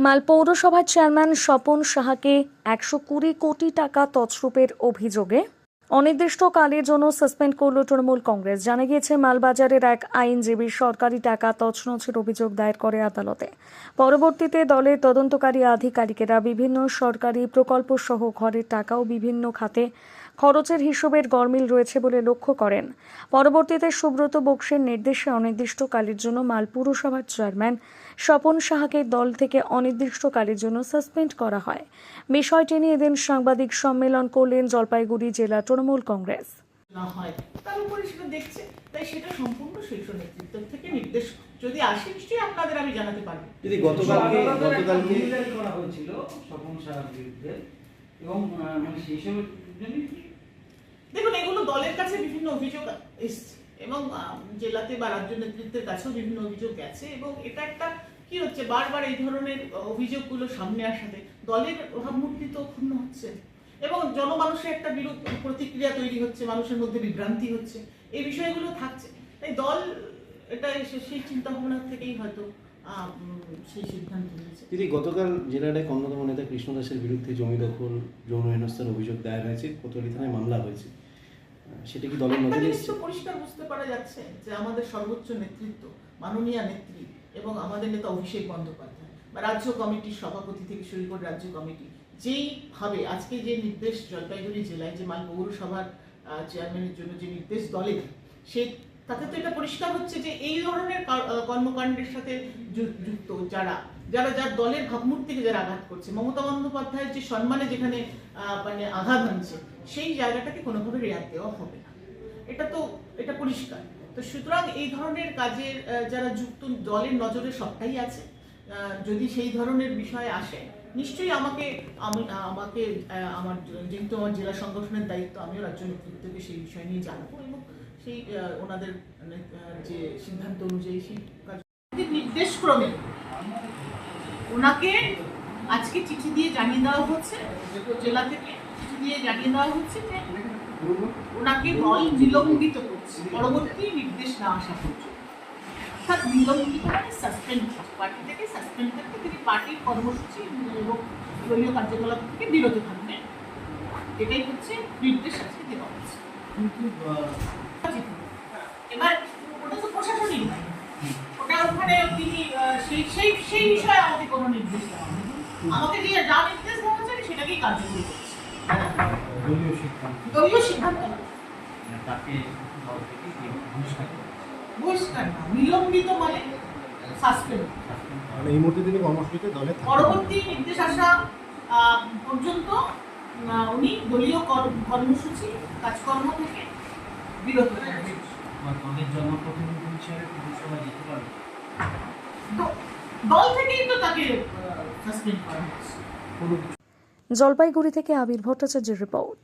মাল পৌরসভার চেয়ারম্যান স্বপন সাহাকে একশো কুড়ি কোটি টাকা তছরূপের অভিযোগে অনির্দিষ্টকালের জন্য সাসপেন্ড করল তৃণমূল কংগ্রেস। জানা গিয়েছে, মালবাজারের এক আইনজীবী সরকারি টাকা তছনছের অভিযোগ দায়ের করে আদালতে। পরবর্তীতে দলের তদন্তকারী আধিকারিকেরা বিভিন্ন সরকারি প্রকল্প সহ ঘরের টাকাও বিভিন্ন খাতে খরচের হিসেবের গরমিল রয়েছে বলে লক্ষ্য করেন। পরবর্তীতে সুব্রত বক্সের নির্দেশে অনির্দিষ্টকালের জন্য মাল পুরসভার চেয়ারম্যান স্বপন সাহাকে দল থেকে অনির্দিষ্টকালের জন্য সাসপেন্ড করা হয়। বিষয়টি নিয়ে এদিন সাংবাদিক সম্মেলন করলেন জলপাইগুড়ি জেলা তৃণমূল কংগ্রেস। না হয়। তার উপরে সেটা দেখছে। তাই সেটা সম্পূর্ণ শীর্ষ নেতৃত্ব থেকে নির্দেশ। যদি আসে নিশ্চয়ই আপনাদের আমি জানাতে পারব। যদি গতকালকে গতকালকে করা হয়েছিল স্বপন সাহার বিরুদ্ধে। এবং মানে সেই জন্যই দেখুন, এগুলো দলের কাছে বিভিন্ন অভিযোগ এসছে এবং জেলাতে বা রাজ্য নেতৃত্বের কাছেও বিভিন্ন অভিযোগ গেছে এবং এটা একটা কি হচ্ছে, বারবার এই ধরনের অভিযোগগুলো সামনে আসাতে দলের ভাবমূর্তি তো ক্ষুণ্ণ হচ্ছে এবং জনমানুষের একটা বিরূপ প্রতিক্রিয়া তৈরি হচ্ছে, মানুষের মধ্যে বিভ্রান্তি হচ্ছে, এই বিষয়গুলো থাকছে। তাই দল, এটা সেই চিন্তা ভাবনা থেকেই হয়তো সেই গতকাল জেলার অন্যতম নেতা কৃষ্ণ দাসের বিরুদ্ধে জমি দখল, যৌন হেনস্থার অভিযোগ দায়ের হয়েছে, কোতোয়ালি থানায় মামলা হয়েছে। সেটা কি দলের নজরে এসেছে? পরিষ্কার বুঝতে পারা যাচ্ছে যে আমাদের সর্বোচ্চ নেতৃত্ব মাননীয় নেত্রী এবং আমাদের নেতা অভিষেক বন্দ্যোপাধ্যায় বা রাজ্য কমিটির সভাপতি থেকে শুরু করে রাজ্য কমিটি যেইভাবে আজকে যে নির্দেশ জলপাইগুড়ি জেলায় যে মাল পৌরসভার চেয়ারম্যানের জন্য যে নির্দেশ দলের সেই তাতে তো এটা পরিষ্কার হচ্ছে যে এই ধরনের কর্মকাণ্ডের সাথে যুক্ত যারা যারা যার দলের ভাবমূর্তিকে যারা আঘাত করছে। মমতা বন্দ্যোপাধ্যায়ের যে সম্মানে যেখানে মানে আঘাত আনছে সেই জায়গাটাকে কোনোভাবে রেয়াত দেওয়া হবে না। এটা তো, এটা পরিষ্কার। তো সুতরাং এই ধরনের কাজের যারা যুক্ত, দলের নজরে সবটাই আছে। যদি সেই ধরনের বিষয় আসে, নিশ্চয়ই আমাকে, আমি, আমাকে আমার, যেহেতু আমার জেলা সংগঠনের দায়িত্ব, আমিও রাজ্য নেতৃত্বকে সেই বিষয় নিয়ে জানাব এবং সেই ওনাদের যে সিদ্ধান্ত অনুযায়ী সেই ওনাকে আজকে চিঠি দিয়ে জানিয়ে দেওয়া হচ্ছে, জেলা থেকে চিঠি দিয়ে জানিয়ে দেওয়া হচ্ছে যে ওনাকে দল নিলম্বিত করছে, পরবর্তী নির্দেশ না আসা পর্যন্ত। অর্থাৎ নিলম্বিত মানে সাসপেন্ড পার্টি থেকে সাসপেন্ড থেকে তিনি পার্টির কর্মসূচি এবং দলীয় কার্যকলাপ থেকে বিরত থাকবেন। এটাই হচ্ছে নির্দেশ আজকে দেওয়া হচ্ছে। কিন্তু এবার ওটা তো প্রশাসনিক দায়। ওটা ওখানে তিনি সেই সেই সেই বিষয়ে আমাকে কোনো নির্দেশ দেওয়া আমাকে যে যা নির্দেশ দেওয়া হচ্ছে আমি সেটাকেই কার্যকরী করছি। দলীয় সিদ্ধান্ত। দলীয় সিদ্ধান্ত। তাকে বহিষ্কার করা। বহিষ্কার না নিলম্বিত মানে সাসপেন্ড মানে এই মুহূর্তে তিনি কর্মসূচিতে দলে পরবর্তী নির্দেশ আসা আহ, পর্যন্ত উনি দলীয় কর্মসূচি কাজকর্ম থেকে বিরত দল থেকেই তো তাকে সাসপেন্ড করা হচ্ছে। জলপাইগুড়ি থেকে আবির ভট্টাচার্যের রিপোর্ট।